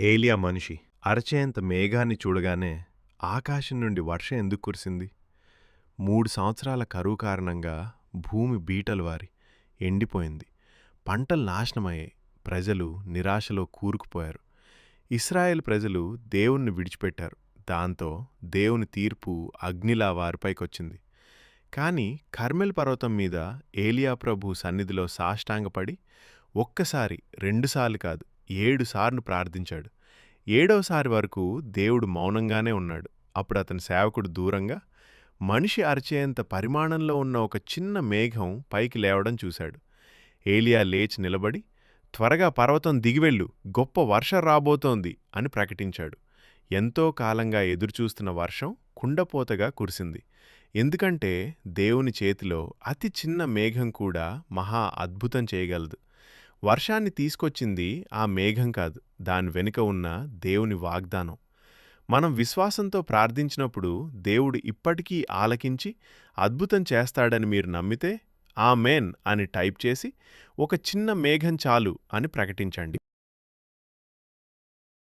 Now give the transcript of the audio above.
ఏలియా మనిషి అరచేంత మేఘాన్ని చూడగానే ఆకాశం నుండి వర్షం ఎందుకు కురిసింది? మూడు సంవత్సరాల కరువు కారణంగా భూమి బీటలు వారి ఎండిపోయింది. పంటలు నాశనమయ్యాయి. ప్రజలు నిరాశలో కూరుకుపోయారు. ఇస్రాయేల్ ప్రజలు దేవుణ్ణి విడిచిపెట్టారు. దాంతో దేవుని తీర్పు అగ్నిలా వారిపైకొచ్చింది. కానీ కర్మెల్ పర్వతం మీద ఏలియా ప్రభు సన్నిధిలో సాష్టాంగపడి ఒక్కసారి రెండుసార్లు కాదు ఏడుసార్లు ప్రార్థించాడు. ఏడవసారి వరకు దేవుడు మౌనంగానే ఉన్నాడు. అప్పుడు అతని సేవకుడు దూరంగా మనిషి అరిచేంత పరిమాణంలో ఉన్న ఒక చిన్న మేఘం పైకి లేవడం చూశాడు. ఏలియా లేచి నిలబడి త్వరగా పర్వతం దిగివెళ్ళు గొప్ప వర్షం రాబోతోంది అని ప్రకటించాడు. ఎంతో కాలంగా ఎదురుచూస్తున్న వర్షం కుండపోతగా కురిసింది. ఎందుకంటే దేవుని చేతిలో అతి చిన్న మేఘం కూడా మహా అద్భుతం చేయగలదు. వర్షాన్ని తీసుకొచ్చింది ఆ మేఘం కాదు దాని వెనుక ఉన్న దేవుని వాగ్దానం. మనం విశ్వాసంతో ప్రార్థించినప్పుడు దేవుడు ఇప్పటికీ ఆలకించి అద్భుతం చేస్తాడని మీరు నమ్మితే ఆ మేన్ అని టైప్ చేసి ఒక చిన్న మేఘం చాలు అని ప్రకటించండి.